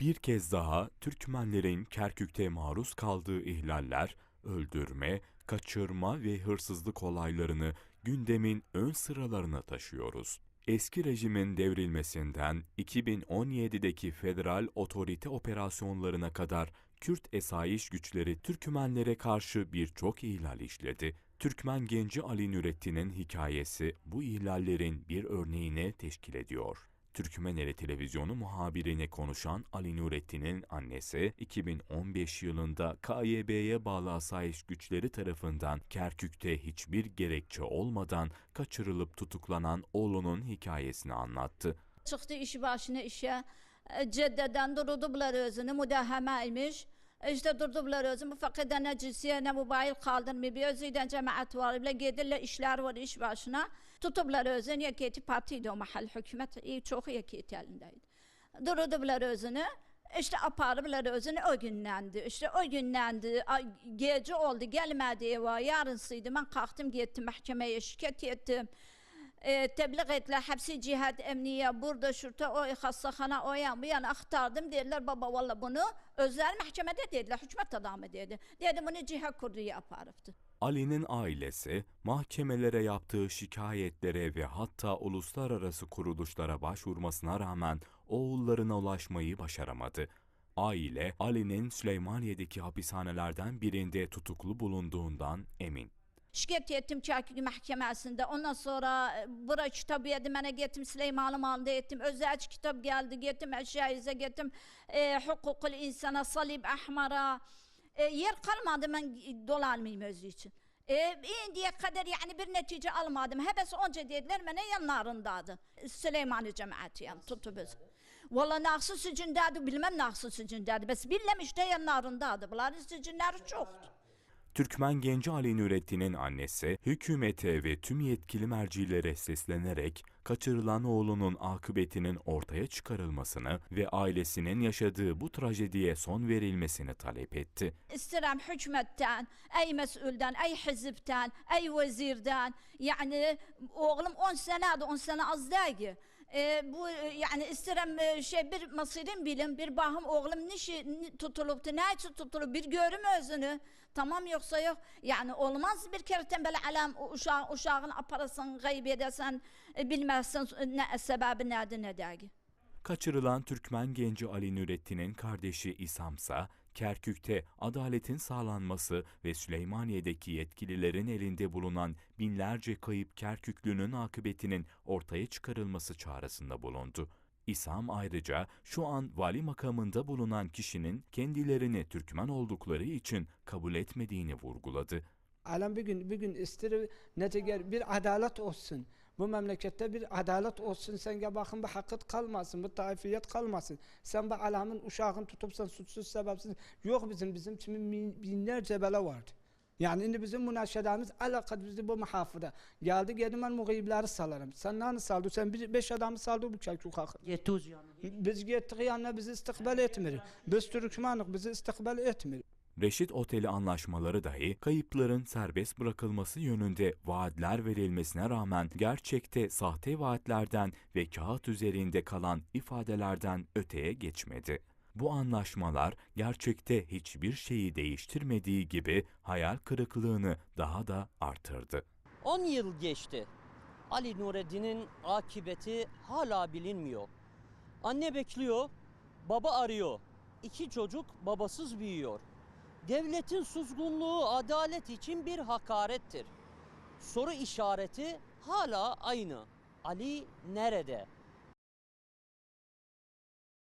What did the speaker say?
Bir kez daha Türkmenlerin Kerkük'te maruz kaldığı ihlaller, öldürme, kaçırma ve hırsızlık olaylarını gündemin ön sıralarına taşıyoruz. Eski rejimin devrilmesinden 2017'deki federal otorite operasyonlarına kadar Kürt esayiş güçleri Türkmenlere karşı birçok ihlal işledi. Türkmen genci Ali Nurettin'in hikayesi bu ihlallerin bir örneğine teşkil ediyor. Türkmeneli televizyonu muhabirine konuşan Ali Nurettin'in annesi 2015 yılında KYB'ye bağlı asayiş güçleri tarafından Kerkük'te hiçbir gerekçe olmadan kaçırılıp tutuklanan oğlunun hikayesini anlattı. Çıktı iş başına işe. E, Ceddeden durdular özünü. Müdahemeymiş. İşte durdular özünü. Fakat ne cinsiye ne mobil kaldırmıyor. Bir özüden cemaat var. Bile gidirler işler var iş başına. Tutublar özünü. Yaketi partiydi o mahal hükümet. İyi çok yaketi elindeydi. Durdular özünü. İşte aparıblar özünü o günlendi. İşte o günlendi. Gece oldu gelmedi eve. Yarınsıydı. Ben kalktım gittim mahkemeye şikayet ettim. E, tebliğ ettiler hepsi cihat emniye burada şurada o hastahana o yan bu yana aktardım dediler baba valla bunu özel mahkemede dediler hükümet adamı dedi. Dedi bunu cihat kurdu yaparıptı. Ali'nin ailesi mahkemelere yaptığı şikayetlere ve hatta uluslararası kuruluşlara başvurmasına rağmen oğullarına ulaşmayı başaramadı. Aile Ali'nin Süleymaniye'deki hapishanelerden birinde tutuklu bulunduğundan emin. Şikayet ettim Çakırgı Mahkemesi'nde. Ondan sonra e, bura kitabı yedim. Bana gittim Süleyman'ı malında ettim. Özel kitap geldi. Gittim eşyaize gittim. E, hukukul insana, salib ahmara. E, yer kalmadı ben dolanmayayım özü için. E, indiye kadar yani bir netice almadım. Hepsi onca dediler bana yanlarındadı. Süleyman'ı yani tutup öz. Valla naksı sücündadı bilmem naksı sücündadı. Bes billemiş de yanlarındadı. Bunların sücünleri çoktu. Türkmen genci Ali Nurettin'in annesi hükümete ve tüm yetkili mercilere seslenerek kaçırılan oğlunun akıbetinin ortaya çıkarılmasını ve ailesinin yaşadığı bu trajediye son verilmesini talep etti. istirem hükümetten, ey mesulden, ey hizipten, ey vezirden. Yani oğlum 10 senedir, 10 sene az değil. E, bu e, yani istirem e, şey bir masirin bilin, bir bahım oğlum nişi ni- tutulup da ne için tutulup bir görüm özünü. Tamam yoksa yok. Yani olmaz bir kere tembel alam uşağın, uşağın aparasın, gayb edesen, e, bilmezsin ne sebebi nedir ne değil. Kaçırılan Türkmen genci Ali Nurettin'in kardeşi İsamsa, Kerkük'te adaletin sağlanması ve Süleymaniye'deki yetkililerin elinde bulunan binlerce kayıp Kerküklünün akıbetinin ortaya çıkarılması çağrısında bulundu. İsam ayrıca şu an vali makamında bulunan kişinin kendilerini Türkmen oldukları için kabul etmediğini vurguladı. Alem bir gün bir gün ister netice bir adalet olsun. Bu memlekette bir adalet olsun. Sen gel bakın bu hakikat kalmasın, bu taifiyet kalmasın. Sen bu alamın uşağını tutup sen suçsuz sebepsiz. Yok bizim bizim için bin- binlerce bela vardı. Yani şimdi bizim münasebemiz alakat bizi bu muhafıda. Geldi geldi ben muğibleri salarım. Sen ne saldı? Sen bir, beş adamı saldı bu çekçuk hakkı. Yetuz yani. Biz gittik yanına bizi istikbal etmiyor. Biz Türkmenlik bizi istikbal etmiyor. Reşit Oteli anlaşmaları dahi kayıpların serbest bırakılması yönünde vaatler verilmesine rağmen gerçekte sahte vaatlerden ve kağıt üzerinde kalan ifadelerden öteye geçmedi. Bu anlaşmalar gerçekte hiçbir şeyi değiştirmediği gibi hayal kırıklığını daha da artırdı. 10 yıl geçti. Ali Nureddin'in akıbeti hala bilinmiyor. Anne bekliyor, baba arıyor. İki çocuk babasız büyüyor. Devletin susgunluğu adalet için bir hakarettir. Soru işareti hala aynı. Ali nerede?